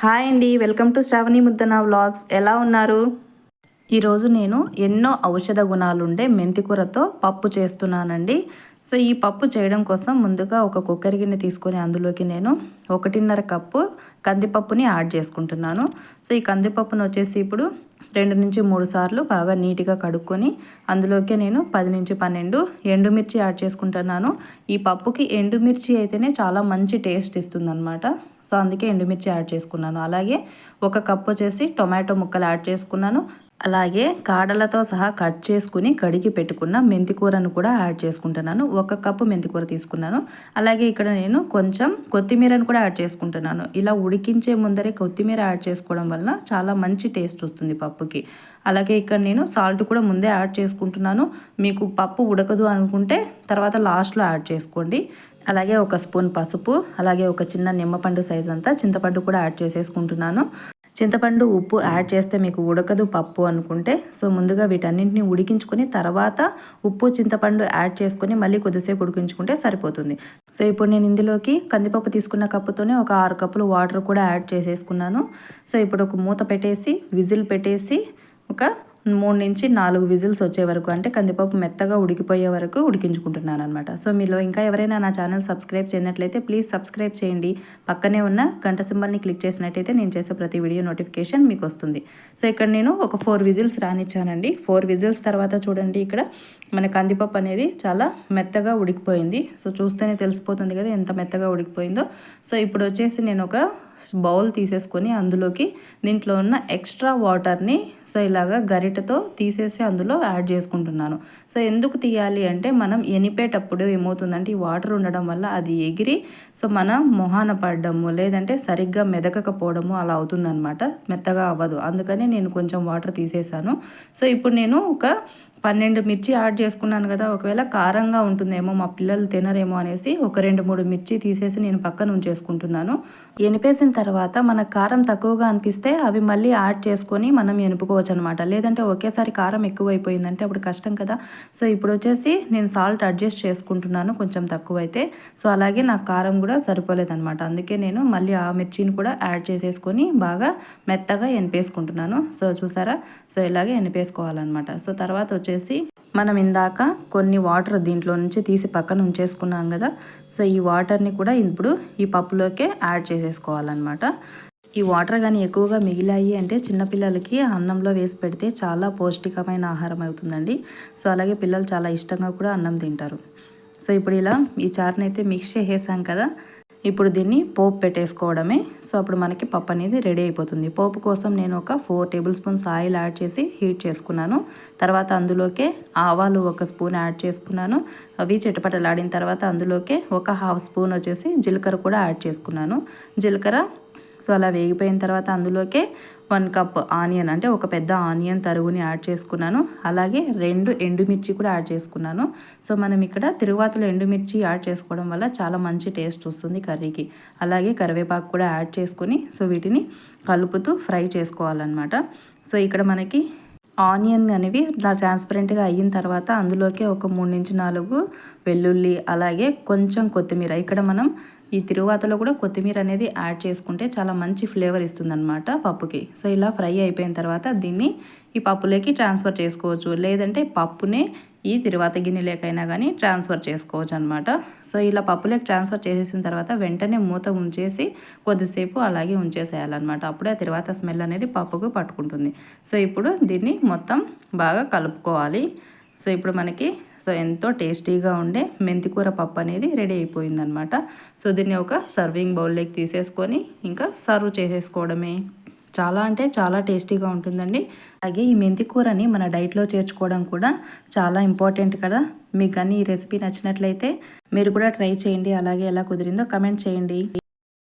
Hi అండి welcome to Sravani Muddana vlogs. ఎలా ఉన్నారు? ఈరోజు నేను ఎన్నో ఔషధ గుణాలుండే మెంతికూరతో పప్పు చేస్తున్నానండి. సో ఈ పప్పు చేయడం కోసం ముందుగా ఒక కుక్కర్ గిన్నె తీసుకొని అందులోకి నేను ఒకటిన్నర కప్పు కందిపప్పుని యాడ్ చేసుకుంటున్నాను. సో ఈ కందిపప్పును వచ్చేసి ఇప్పుడు రెండు నుంచి మూడు సార్లు బాగా నీట్గా కడుక్కొని అందులోకి నేను పది నుంచి పన్నెండు ఎండుమిర్చి యాడ్ చేసుకుంటున్నాను. ఈ పప్పుకి ఎండుమిర్చి అయితేనే చాలా మంచి టేస్ట్ ఇస్తుంది అనమాట సో అందుకే ఎండుమిర్చి యాడ్ చేసుకున్నాను. అలాగే ఒక కప్ వచ్చేసి టొమాటో ముక్కలు యాడ్ చేసుకున్నాను. అలాగే కాడలతో సహా కట్ చేసుకుని కడిగి పెట్టుకున్న మెంతికూరను కూడా యాడ్ చేసుకుంటున్నాను. ఒక కప్పు మెంతికూర తీసుకున్నాను. అలాగే ఇక్కడ నేను కొంచెం కొత్తిమీరను కూడా యాడ్ చేసుకుంటున్నాను. ఇలా ఉడికించే ముందరే కొత్తిమీర యాడ్ చేసుకోవడం వలన చాలా మంచి టేస్ట్ వస్తుంది పప్పుకి. అలాగే ఇక్కడ నేను సాల్ట్ కూడా ముందే యాడ్ చేసుకుంటున్నాను. మీకు పప్పు ఉడకదు అనుకుంటే తర్వాత లాస్ట్లో యాడ్ చేసుకోండి. అలాగే ఒక స్పూన్ పసుపు అలాగే ఒక చిన్న నిమ్మపండు సైజ్ అంతా చింతపండు కూడా యాడ్ చేసేసుకుంటున్నాను. చింతపండు ఉప్పు యాడ్ చేస్తే మీకు ఉడకదు పప్పు అనుకుంటే. సో ముందుగా వీటన్నింటిని ఉడికించుకొని తర్వాత ఉప్పు చింతపండు యాడ్ చేసుకొని మళ్ళీ కొద్దిసేపు ఉడికించుకుంటే సరిపోతుంది. సో ఇప్పుడు నేను ఇందులోకి కందిపప్పు తీసుకున్న కప్పుతోనే ఒక ఆరు కప్పులు వాటర్ కూడా యాడ్ చేసేసుకున్నాను. సో ఇప్పుడు ఒక మూత పెట్టేసి విజిల్ పెట్టేసి ఒక మూడు నుంచి నాలుగు విజిల్స్ వచ్చే వరకు అంటే కందిపప్పు మెత్తగా ఉడికిపోయే వరకు ఉడికించుకుంటున్నాను అనమాట సో మీలో ఇంకా ఎవరైనా నా ఛానల్ సబ్స్క్రైబ్ చేయనట్లయితే ప్లీజ్ సబ్స్క్రైబ్ చేయండి. పక్కనే ఉన్న గంట సింబల్ని క్లిక్ చేసినట్టయితే నేను చేసే ప్రతి వీడియో నోటిఫికేషన్ మీకు వస్తుంది. సో ఇక్కడ నేను ఒక ఫోర్ విజిల్స్ రానిచ్చానండి. ఫోర్ విజిల్స్ తర్వాత చూడండి ఇక్కడ మన కందిపప్పు అనేది చాలా మెత్తగా ఉడికిపోయింది. సో చూస్తేనే తెలిసిపోతుంది కదా ఎంత మెత్తగా ఉడికిపోయిందో. సో ఇప్పుడు వచ్చేసి నేను ఒక బౌల్ తీసేసుకొని అందులోకి దీంట్లో ఉన్న ఎక్స్ట్రా వాటర్ని సో ఇలాగా గరిటతో తీసేసి అందులో యాడ్ చేసుకుంటున్నాను. సో ఎందుకు తీయాలి అంటే మనం ఎనిపేటప్పుడు ఏమవుతుందంటే ఈ వాటర్ ఉండడం వల్ల అది ఎగిరి సో మన మొహాన పడడము లేదంటే సరిగ్గా మెదకకపోవడము అలా అవుతుందన్నమాట. మెత్తగా అవ్వదు. అందుకని నేను కొంచెం వాటర్ తీసేసాను సో ఇప్పుడు నేను ఒక పన్నెండు మిర్చి యాడ్ చేసుకున్నాను కదా ఒకవేళ కారంగా ఉంటుందేమో మా పిల్లలు తినరేమో అనేసి ఒక రెండు మూడు మిర్చి తీసేసి నేను పక్కన ఉంచేసుకుంటున్నాను. ఎనిపేసిన తర్వాత మన కారం తక్కువగా అనిపిస్తే అవి మళ్ళీ యాడ్ చేసుకొని మనం ఎనుపుకోవచ్చు అనమాట లేదంటే ఒకేసారి కారం ఎక్కువైపోయిందంటే అప్పుడు కష్టం కదా. సో ఇప్పుడు వచ్చేసి నేను సాల్ట్ అడ్జస్ట్ చేసుకుంటున్నాను కొంచెం తక్కువైతే. సో అలాగే నాకు కారం కూడా సరిపోలేదనమాట. అందుకే నేను మళ్ళీ ఆ మిర్చిని కూడా యాడ్ చేసేసుకొని బాగా మెత్తగా ఎనిపేసుకుంటున్నాను. సో చూసారా? సో ఇలాగే ఎనిపేసుకోవాలన్నమాట సో తర్వాత వచ్చేసి మనం ఇందాక కొన్ని వాటర్ దీంట్లో నుంచి తీసి పక్కన ఉంచేసుకున్నాం కదా. సో ఈ వాటర్ని కూడా ఇప్పుడు ఈ పప్పులోకే యాడ్ చేసేసుకోవాలన్నమాట. ఈ వాటర్ కానీ ఎక్కువగా మిగిలాయి అంటే చిన్నపిల్లలకి అన్నంలో వేసి పెడితే చాలా పౌష్టికమైన ఆహారం అవుతుందండి. సో అలాగే పిల్లలు చాలా ఇష్టంగా కూడా అన్నం తింటారు. సో ఇప్పుడు ఇలా ఈ చారుని అయితే మిక్స్ చేసేసాం కదా. ఇప్పుడు దీన్ని పోపు పెట్టేసుకోవడమే. సో అప్పుడు మనకి పప్పు అనేది రెడీ అయిపోతుంది. పోపు కోసం నేను ఒక four tablespoons oil add చేసి హీట్ చేసుకున్నాను. తర్వాత అందులోకే ఆవాలు ఒక స్పూన్ యాడ్ చేసుకున్నాను. అవి చిటపటలాడిన తర్వాత అందులోకే ఒక హాఫ్ స్పూన్ వచ్చేసి జీలకర్ర కూడా యాడ్ చేసుకున్నాను. జీలకర్ర సో అలా వేగిపోయిన తర్వాత అందులోకే వన్ కప్ ఆనియన్ అంటే ఒక పెద్ద ఆనియన్ తరుగుని యాడ్ చేసుకున్నాను. అలాగే రెండు ఎండుమిర్చి కూడా యాడ్ చేసుకున్నాను. సో మనం ఇక్కడ తిరువాతలో ఎండుమిర్చి యాడ్ చేసుకోవడం వల్ల చాలా మంచి టేస్ట్ వస్తుంది కర్రీకి. అలాగే కరివేపాకు కూడా యాడ్ చేసుకుని సో వీటిని కలుపుతూ ఫ్రై చేసుకోవాలన్నమాట. సో ఇక్కడ మనకి ఆనియన్ అనేవి ట్రాన్స్పరెంట్గా అయిన తర్వాత అందులోకి ఒక మూడు నుంచి నాలుగు వెల్లుల్లి అలాగే కొంచెం కొత్తిమీర. ఇక్కడ మనం ఈ తిరువాతలో కూడా కొత్తిమీర అనేది యాడ్ చేసుకుంటే చాలా మంచి ఫ్లేవర్ ఇస్తుందన్నమాట పప్పుకి. సో ఇలా ఫ్రై అయిపోయిన తర్వాత దీన్ని ఈ పప్పులోకి ట్రాన్స్ఫర్ చేసుకోవచ్చు. లేదంటే పప్పునే ఈ తిరువాత గిన్నెలేకైనా కానీ ట్రాన్స్ఫర్ చేసుకోవచ్చు అనమాట సో ఇలా పప్పులోకి ట్రాన్స్ఫర్ చేసేసిన తర్వాత వెంటనే మూత ఉంచేసి కొద్దిసేపు అలాగే ఉంచేసేయాలన్నమాట. అప్పుడే ఆ తిరువాత స్మెల్ అనేది పప్పుకు పట్టుకుంటుంది. సో ఇప్పుడు దీన్ని మొత్తం బాగా కలుపుకోవాలి. సో ఇప్పుడు మనకి సో ఎంతో టేస్టీగా ఉండే మెంతికూర పప్పు అనేది రెడీ అయిపోయిందనమాట సో దీన్ని ఒక సర్వింగ్ బౌల్లోకి తీసేసుకొని ఇంకా సర్వ్ చేసేసుకోవడమే. చాలా అంటే చాలా టేస్టీగా ఉంటుందండి. అలాగే ఈ మెంతి కూరని మన డైట్లో చేర్చుకోవడం కూడా చాలా ఇంపార్టెంట్ కదా. మీకు కానీ ఈ రెసిపీ నచ్చినట్లయితే మీరు కూడా ట్రై చేయండి. అలాగే ఎలా కుదిరిందో కమెంట్ చేయండి.